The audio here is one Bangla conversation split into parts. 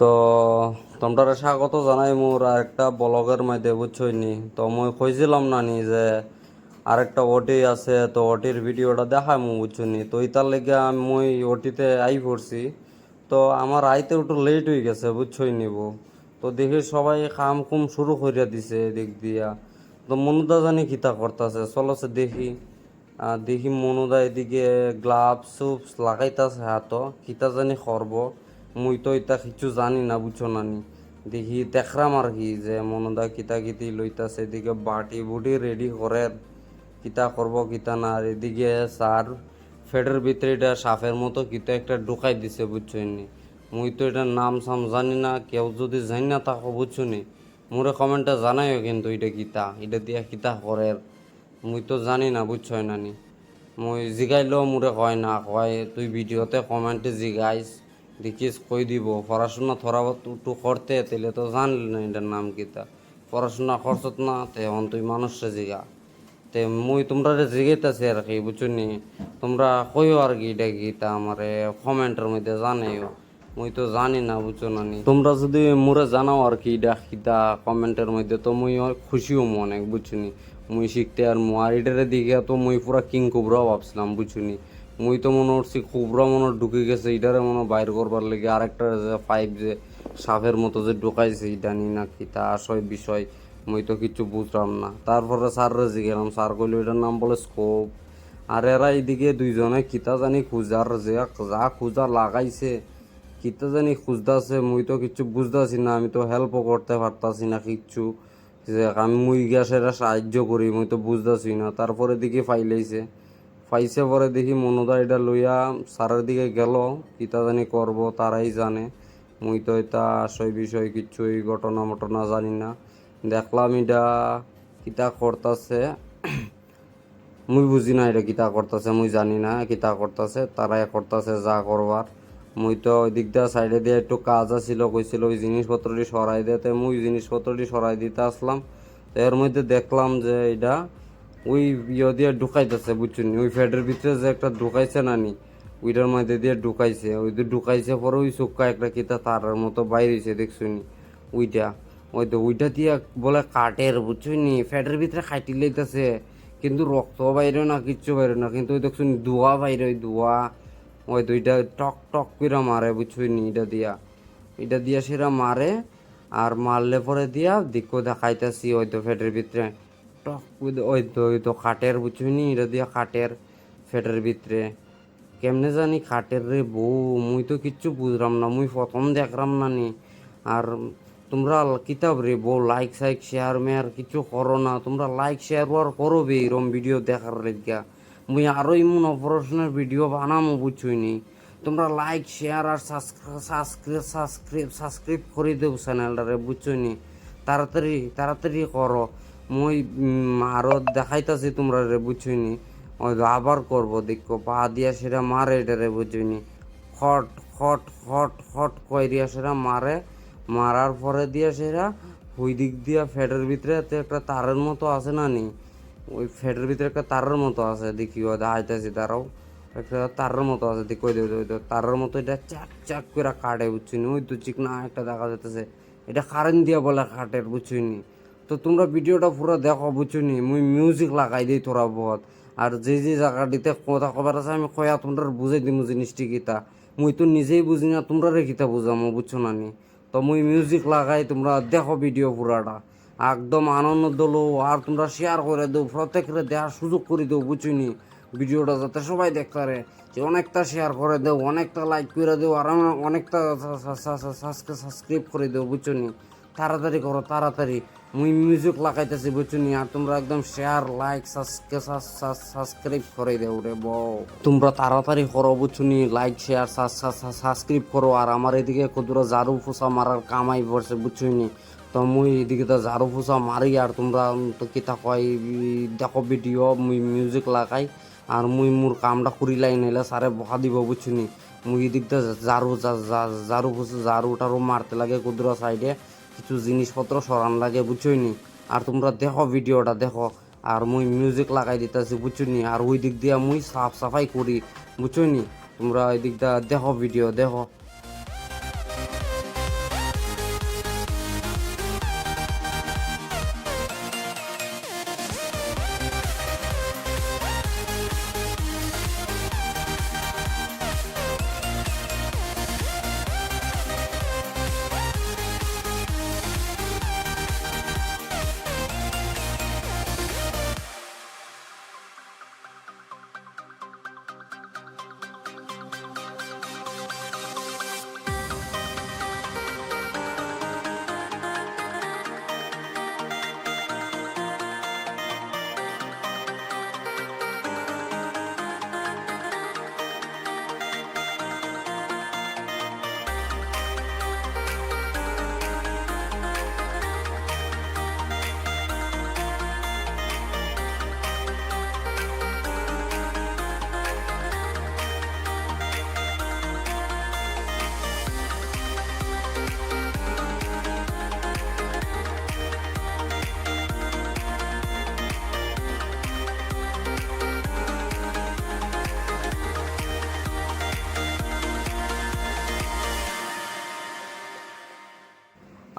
তো তোমরা স্বাগত জানাই মোর আরেকটা ব্লগের মধ্যে বুঝছই নি তো মই কইছিলাম না নি যে আরেকটা ওটি আছে, তো ওটির ভিডিওটা দেখায় মু বুঝছনি তো ইতার লেগে মই ওটিতে আই পড়ছি। তো আমার আইতে একটু লেট হয়ে গেছে বুঝছই নিব তো দেখি সবাই কাম কুম শুরু করিয়া দিছে এদিক দিয়া। তো মনুদা জানি কিতা করতেছে চলছে দেখি। দেখি মনুদা এদিকে গ্লাভস সুপস লাগাইতাছে হাত কিতা জানি করব। মুই তো ইতা কিছু জানি না বুঝছ নানি। দেখি দেখরাম আর কি যে মনুদা কিতা কিতি লইতাছে, এদিকে বাটি বুটি রেডি করে কিতা করব কিতা না। আর এদিকে স্যার ফেডের ভিতরে এটা সাপের মতো কিতা একটা ঢুকাই দিছে, বুঝছ নি মুই তো এটার নাম সাম জানি না, কেউ যদি জানি না তাকে বুঝছ নি। মোরে কমেন্টে জানাইও কিন্তু এটা কিতা এটা দিয়া কিতা করে মুই তো জানি না, বুঝছ নানি। মই জিগাইলেও মোরে কয় না, কয়, তুই ভিডিওতে কমেন্টে জিগাইস দেখিস, কই দিব? পড়াশোনা থরা একটু করতে তাহলে তো জানলি না এটার নাম কিতা পড়াশোনা করছত না, তে এখন তুই মানুষরে জিগা। তে মুই তোমরা জিগাইতেছি আর কি, বুঝছ নি? তোমরা কইও আর কি এটা গীতা আমারে কমেন্টের মধ্যে জানাইও। মুই তো জানি না, বুঝছ না তোমরা যদি মোরে জানাও আর কি এটা কিতা কমেন্টের মধ্যে, তো মুই খুশিও অনেক, বুঝছ মুই শিখতে আর মু, আর এটারে দিকে তো মুই পুরা কিং কুবরাও ভাবছিলাম বুঝুনি মুই তো মনে করছি কুবরা মনে ঢুকে গেছে এটারে মনে বাইর করবার লেগে আরেকটা যে পাইপ যে সাপের মতো যে ঢুকাইছে এটা নি কি তা আসয় বিষয়, মুই তো কিছু বুঝলাম না। তারপরে স্যাররে জিগেলাম স্যার কইলো এটার নাম বলে স্কোপ আর এরা এইদিকে দুইজনে কিতা জানি খুঁজার যে, যা খুঁজা লাগাইছে, কিতা জানি খুঁজতেছে, মুই তো কিছু বুঝতেছি না, আমি তো হেল্পও করতে পারতাছি না কিচ্ছু। যে আমি মুই গিয়া সেটা সাহায্য করি, মুই তো বুঝতাছি না। তারপরে দেখি ফাইলাইছে ফাইসে পরে দেখি মনোদা এটা লইয়া স্যারের দিকে গেল কিতা জানি করব, তারাই জানে। মুই তো এটা আসই বিষয় কিচ্ছু এই ঘটনা মটনা জানি না। দেখলাম এটা কিতা করতাছে। মুই বুঝি না এটা কিতা করতেছে, মুই জানি না কিতা করতেছে, তারাই করতেছে যা করবার। মুই তো ওই দিক দিয়ে সাইডে দিয়ে একটু কাজ আছিল, কইছিল ওই জিনিসপত্রটি সরাই দিতে মুই জিনিসপত্রটি সরাই দিতে আসলাম। এর মধ্যে দেখলাম যে এটা ওই ইয়ে দিয়ে ঢুকাইতেছে বুঝছুন ওই ফ্যাটের ভিতরে যে একটা ঢুকাইছে না নি, ওইটার মধ্যে দিয়ে ঢুকাইছে। ওই দিয়ে ঢুকাইছে পরে ওই চোখা একটা কিতা তারার মতো বাইরেছে দেখছুনি ওইটা। ওই তো ওইটা দিয়ে বলে কাটের বুঝছুনি ফ্যাটের ভিতরে খাইটি লইতেছে, কিন্তু রক্ত বাইরে না, কিচ্ছু বাইরে না। কিন্তু ওই দেখছুন ধোয়া বাইরে ওই ধোয়া। ওই দুইটা টক টক করে মারে বুঝছুনি এটা দিয়া। এটা দিয়া সেরা মারে, আর মারলে পরে দিয়া দিকো দেখাইতেছি ওই তো ফেটের ভিতরে। টক ওই তো ওই তো কাঠের বুঝছুনি এটা দিয়া কাঠের ফেটের ভিতরে। কেমনে জানি কাঠের রে বউ, মুই তো কিচ্ছু বুঝলাম না, মুই প্রথম দেখলাম না নি। আর তোমরা কিতাব রে বউ লাইক সাইক শেয়ার মেয়ার কিছু করো না। তোমরা লাইক শেয়ার আর করো বে এরম ভিডিও দেখার লেগা মুই আরও ইমন অপারেশনের ভিডিও বানামো বুঝছুনি তোমরা লাইক শেয়ার আর সাবস্ক্রাইব সাবস্ক্রাইব সাবস্ক্রাইব করে দেব চ্যানেলটারে বুঝছুনি তাড়াতাড়ি তাড়াতাড়ি করো। মুই আরও দেখাইতাছি তোমরা রে তো আবার করব দেখো, পা দিয়া সেটা মারে এটা রে বুঝছুনি খট খট খট খট কইরিয়া সেটা মারে, মারার পরে দিয়া সেটা ওই দিক দিয়া ফ্যাটের ভিতরে একটা তারের মতো আছে না নি? ওই ফ্যাটের ভিতরে একটা তারের মতো আছে, দেখি ও দেখাইতেছি তারাও একটা তারের মতো আছে, দেখি তারের মতো এটা চাক চাক করে কাটে বুঝছিনি ওই তো চিকনা একটা দেখা যাইতেছে। এটা কারেন্ট দিয়া বলে কাটের বুঝছিনি তো তোমরা ভিডিওটা পুরো দেখো বুঝছুনি মুই মিউজিক লাগাই দিই তোরা বহুত। আর যে যে জায়গাটিতে কথা কবার আছে, আমি কয়া তোমরা বুঝাই দিমু জিনিসটি কিতা। মুই তো নিজেই বুঝি না তোমরা রে কিতা বুঝামো, বুঝছ না নি? তো মুই মিউজিক লাগাই, তোমরা দেখো ভিডিও পুরাটা। একদম আনন্দ দলো, আর তোমরা শেয়ার করে দেও, প্রত্যেকের দেওয়ার সুযোগ করে দেও বুঝছুনি ভিডিওটা যাতে সবাই দেখতে পারে, যে অনেকটা শেয়ার করে দেও, অনেকটা লাইক করে দেও, আর অনেকটা সাবস্ক্রাইব করে দেও বুঝছুনি তাড়াতাড়ি করো, তাড়াতাড়ি। মুই মিউজিক লাগাইতেছি বুঝছুনি আর তোমরা একদম শেয়ার লাইক সাবস্ক্রাইব করে দেও রে বউ। তোমরা তাড়াতাড়ি করো বুঝছুনি লাইক শেয়ার সাবস্ক্রাইব করো। আর আমার এদিকে কতটা ঝাড়ু ফুসা মারার কামাই পড়ছে বুঝছুনি তো মুই এদিকে তো ঝাড়ু ফুসা মারি, আর তোমরা তো কিতা কয় দেখো ভিডিও মুই মিউজিক লাগাই। আর মুই মোর কামটা করিলাই নাইলে সারে বহা দিব বুঝছুনি মুই এদিকটা ঝাড়ু যা- যা- ঝাড়ু ফুসে ঝাড়ু টাড়ু মারতে লাগে কুদরা সাইডে কিছু জিনিসপত্র সরান লাগে বুঝছইনি আর তোমরা দেখো ভিডিওটা দেখো। আর মুই মিউজিক লাগাই দিতেছি বুঝছনি আর ওই দিক দিয়ে মুই সাফ সাফাই করি বুঝছইনি তোমরা ওই দিকটা দেখো ভিডিও দেখো।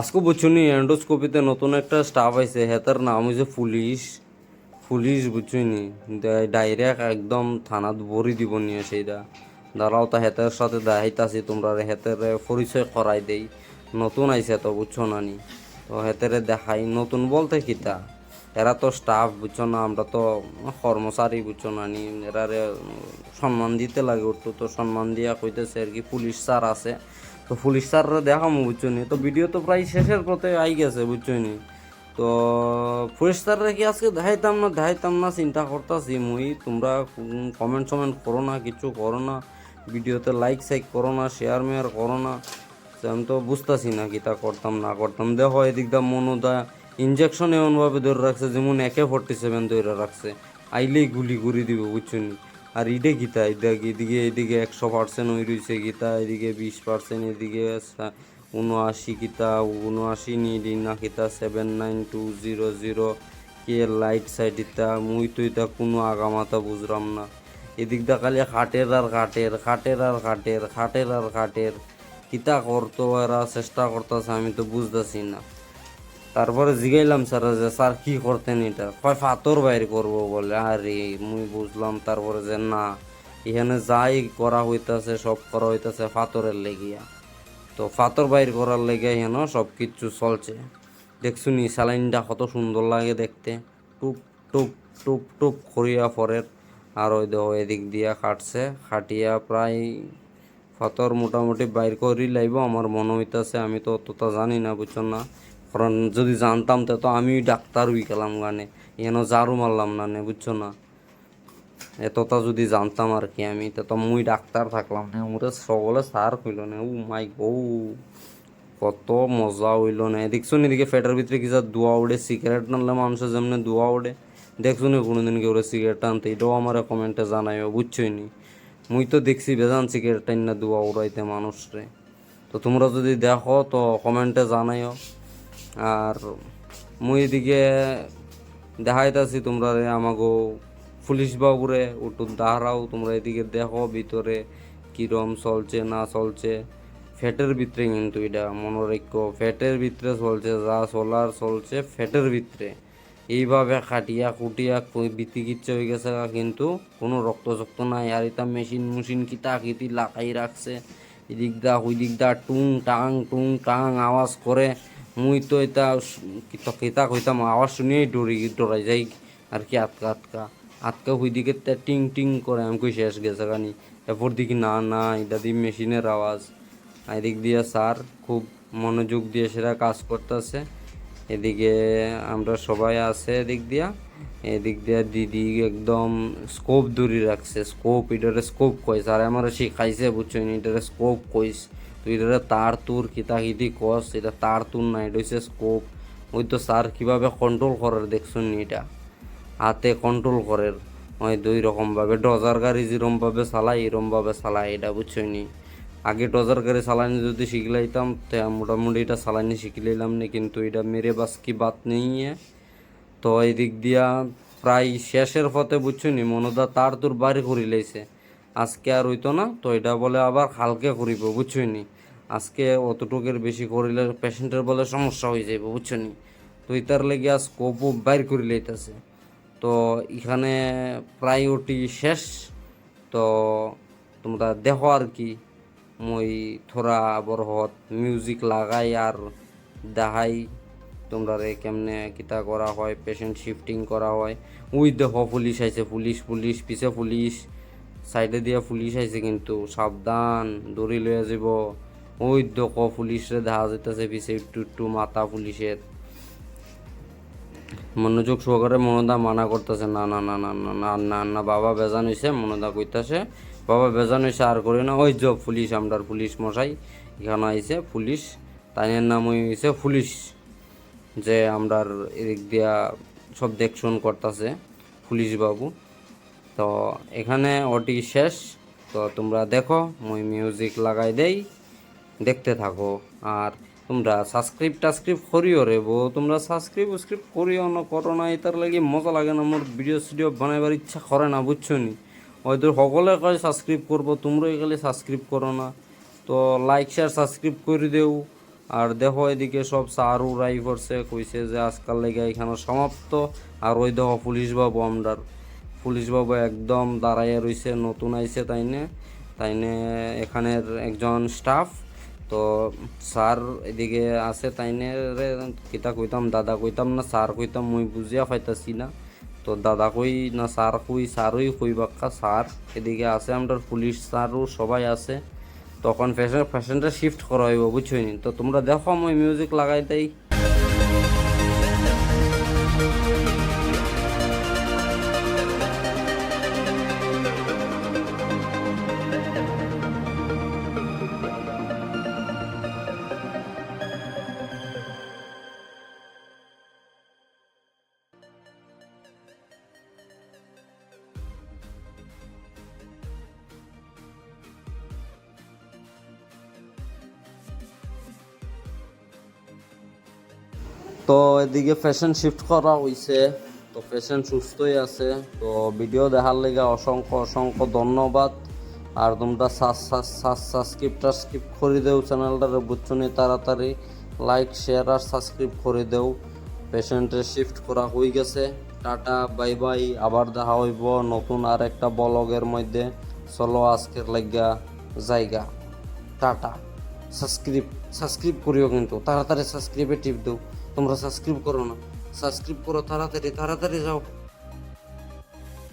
আজকে বুঝছুনি এন্ডোস্কোপিতে নতুন একটা স্টাফ আইছে, হেতার নাম হইছে পুলিশ পুলিশ বুঝছুনি ডাইরেক্ট একদম থানাত ভরি দিব নিয়ে সেইটা দাঁড়াও তা হেতের সাথে দেখাইতাছি তোমরা হেতের পরিচয় করাই দেই। নতুন আইছে তো, বুঝছ না নি। তো হেতেরে দেখাই, নতুন বলতে কিতা এরা তো স্টাফ বুঝছ না, আমরা তো কর্মচারী, বুঝছ না নি। এরারে সম্মান দিতে লাগে উঠতো তো সম্মান দিয়া কইতেছে আর কি পুলিশ স্যার আছে। তো পুলিশ স্যাররা দেখামো, বুঝছ নি? তো ভিডিও তো প্রায় শেষের পথে আই গেছে, বুঝছ নি? তো পুলিশ স্যাররা কি আজকে দেখাইতাম না? দেখাইতাম না, চিন্তা করতাছি মুই। তোমরা কমেন্ট সমেন্ট করো না, কিছু করো না। ভিডিওতে লাইক সাইক করো না শেয়ার মেয়ার করো না। আমি তো বুঝতেছি না কি তা করতাম, না করতাম। দেখো, এদিক দা মনোদা ইঞ্জেকশন এমনভাবে ধরে রাখছে, যেমন একে ফোরটি সেভেন ধরে রাখছে। আইলেই গুলি করে দিব বুঝছুন আর ইডে গীতা এদিকে এদিকে এদিকে একশো পার্সেন্ট হয়ে রয়েছে গীতা, এদিকে বিশ পার্সেন্ট এদিকে উনআশি গীতা উনআশি নিডি না Geeta seven nine two zero zero কে লাইট সাইড ইতা, মুই তো ইতা কোনো আগামাতা বুঝলাম না। এদিক দা খালি খাটের আর খাটের খাটের আর খাটের খাটের আর খাটের। কিতা করতো এরা চেষ্টা করতেছে, আমি তো বুঝতেছি না। তারপরে জিগাইলাম স্যার যে স্যার কি করতেন এটা? কয়, ফাতর বাইর করব বলে। আরে, মুই বুঝলাম তারপরে যে না, এখানে যাই করা হইতাছে, সব করা হইতাছে ফাতরের লেগিয়া। তো ফাতর বাইর করার লেগে হেন সব কিছু চলছে। দেখছুনি, স্যালাইনটা কত সুন্দর লাগে দেখতে। টুপ টুপ টুপ টুপ করিয়া পরের আর ওই দেখো, এদিক দিয়া খাটছে। খাটিয়া প্রায় ফাতর মোটামুটি বাইর করি লাইব আমার মনে হইতাছে, আমি তো অতটা জানি না, বুঝছ না। কারণ যদি জানতাম তা তো আমি ডাক্তার হই গেলাম গানে। এন জারু মারলাম না নে, বুঝছ না? এতটা যদি জানতাম আর কি আমি, তা তো মুই ডাক্তার থাকলাম না মোরে সকলে সার হইল না, ও মাই গো, কত মজা হইল না। দেখছ এদিকে ফেটার ভিতরে কি যা দোয়া উড়ে সিগারেট নানলে মানুষের যেমনি দোয়া উড়ে দেখছ নি কোনোদিন কেউ সিগারেট টানতে এটাও আমার কমেন্টে জানাইও, বুঝছোই নি? মুই তো দেখছি বেজান সিগারেট টাইন না দোয়া উড়াইতে মানুষরে। তো তোমরা যদি দেখো তো কমেন্টে জানাইও। আর মুই এদিকে দেখাইতাছি তোমরা রে আমাগো পুলিশ বাবুরে একটু দাঁড়াও তোমরা এদিকে দেখো ভিতরে কিরম চলছে, না চলছে। ফ্যাটের ভিতরে কিন্তু এটা মনোরক্য ফ্যাটের ভিতরে চলছে, যা চলার চলছে ফ্যাটের ভিতরে। এইভাবে খাটিয়া কুটিয়া বিতি কিচ্ছে হয়ে গেছে, কিন্তু কোনো রক্ত চক্ত নাই। আর এটা মেশিন মুশিন কিতা কিতি লাগাই রাখছে। এদিক দা ওই দিক দা টুং টাং টুং টাং আওয়াজ করে। মুই তো এটা কিতা কইতাম, আওয়াজ শুনিয়েই ডরি ডরাই যাই, আর কি আটকা আটকা আটকা ওই দিকে টিং টিং করে আমি কই শেষ গেছে কানি। এরপর দেখি, না না, এটা দিয়ে মেশিনের আওয়াজ। এদিক দিয়ে স্যার খুব মনোযোগ দিয়ে সেটা কাজ করতেছে। এদিকে আমরা সবাই আছে এদিক দিয়া। এদিক দিয়া দিদি একদম স্কোপ দূরি রাখছে স্কোপ এটারে স্কোপ কইস আর আমার শিখাইছে, বুঝছ, এটারে স্কোপ কইস তুই এটারে তার তুর কিতা কিতি কস, এটা তার তুর না এটা হচ্ছে স্কোপ ওই তো স্যার কীভাবে কন্ট্রোল করার দেখছুন নি এটা? হাতে কন্ট্রোল করে। ওই দুই রকমভাবে ডজার গাড়ি যেরকম চালায় চালাই চালায়, এটা বুঝছই নি? আগে ডজার গাড়ি চালানি যদি শিখলাইতাম, তা মোটামুটি এটা চালানি শিখলাইলাম না, কিন্তু এটা মেরে বাস কি বাত নেই। তো এই দিক দিয়া প্রায় শেষের পথে বুঝছ নি, মনোদা তার তোর বাড়ি করি লাইছে আজকে আর হইতো না, তো এটা বলে আবার হালকে করিব বুঝছ নি? আজকে অতটুকের বেশি করিলে পেশেন্টের বলে সমস্যা হয়ে যাইব, বুঝছ নি? তো ইতার লেগে আজ স্কোপও বাইর করি লাইতেছে তো এখানে প্রায় ওটি শেষ। তো তোমরা দেখো আর কি, মই থোড়া বরহত মিউজিক লাগাই আর দেখাই তোমরা রে কেমনে কিতা করা হয় পেশেন্ট শিফটিং করা হয়। ওই দেখো পুলিশ আইছে, পুলিশ পুলিশ, পিছে পুলিশ সাইডে দিয়া পুলিশ আইছে কিন্তু সাবধান, দৌড়ি লইয়া যাব ওই দেখো পুলিশরে দেখা যাইতেছে, পিছে একটু একটু মাথা পুলিশের। মনোযোগ সহকারে মনোদা মানা করতেছে, না না না না না না না না, বাবা বেজান হইছে মনোদা কইতাছে। বাবা বেজান হইছে, আর করি না ওই যে, পুলিশ, আমরার পুলিশ মশাই, এখানে আইছে পুলিশ, তাইনের নাম হইছে পুলিশ যে আমরার এদিক দিয়া সব দেখশন করতেছে পুলিশ বাবু তো এখানে ওটি শেষ, তো তোমরা দেখো, মই মিউজিক লাগাই দেই। দেখতে থাকো। আর তোমরা সাবস্ক্রাইব টাসক্রাইব করিও রে বো। তোমরা সাবস্ক্রাইব উস্ক্রাইব করিও না, করো না, এটার লাগি মজা লাগে না, মোর ভিডিও সিডিও বানাইবার ইচ্ছা করে না, বুঝছ নি? হয়তো সকলে কয় সাবস্ক্রাইব করব তোমরা এখানে সাবস্ক্রাইব করো না। তো লাইক শেয়ার সাবস্ক্রাইব করে দেও। আর দেখো এদিকে সব সারু রাই করছে কইছে যে আজকাল লেগে এখানে সমাপ্ত। আর ওই দেখো পুলিশ বাবু আমরার। পুলিশ বাবু একদম দাঁড়াইয়া রইছে, নতুন আইছে, তাইনে। তাইনে এখানের একজন স্টাফ তো স্যার এদিকে আছে তাইনে কিতা কইতাম, দাদা কইতাম না, স্যার কইতাম, মুই বুঝিয়া পাইতাছি না। তো দাদা কই না, স্যার কই, স্যারই কই বাক্কা, স্যার এদিকে আছে আমরা পুলিশ, স্যারও সবাই আছে। তখন ফ্যাশন ফ্যাশনটা শিফট করা হইব, বুঝছই তো তোমরা দেখো আমি মিউজিক লাগাই দেই তো এদিকে ফ্যাশন শিফট করা হইছে। তো ফ্যাশন সুস্থই আছে। তো ভিডিও দেখার লেগে অসংখ্য অসংখ্য ধন্যবাদ। আর তোমরা সাবস্ক্রাইব টাসক্রিপ্ট করে দেও চ্যানেলটারে বুঝছ নি তাড়াতাড়ি লাইক শেয়ার আর সাবস্ক্রাইব করে দেও। পেশেন্টে শিফট করা হয়ে গেছে। টাটা বাই বাই আবার দেখা হইব নতুন আর একটা ব্লগের মধ্যে। চলো আজকের লাগিয়া জায়গা। টাটা। সাবস্ক্রাইব সাবস্ক্রাইব করিও কিন্তু। তাড়াতাড়ি সাবস্ক্রাইবে টিপ দাও। তোমরা সাবস্ক্রাইব করো না। সাবস্ক্রাইব করো তাড়াতাড়ি তাড়াতাড়ি যাও।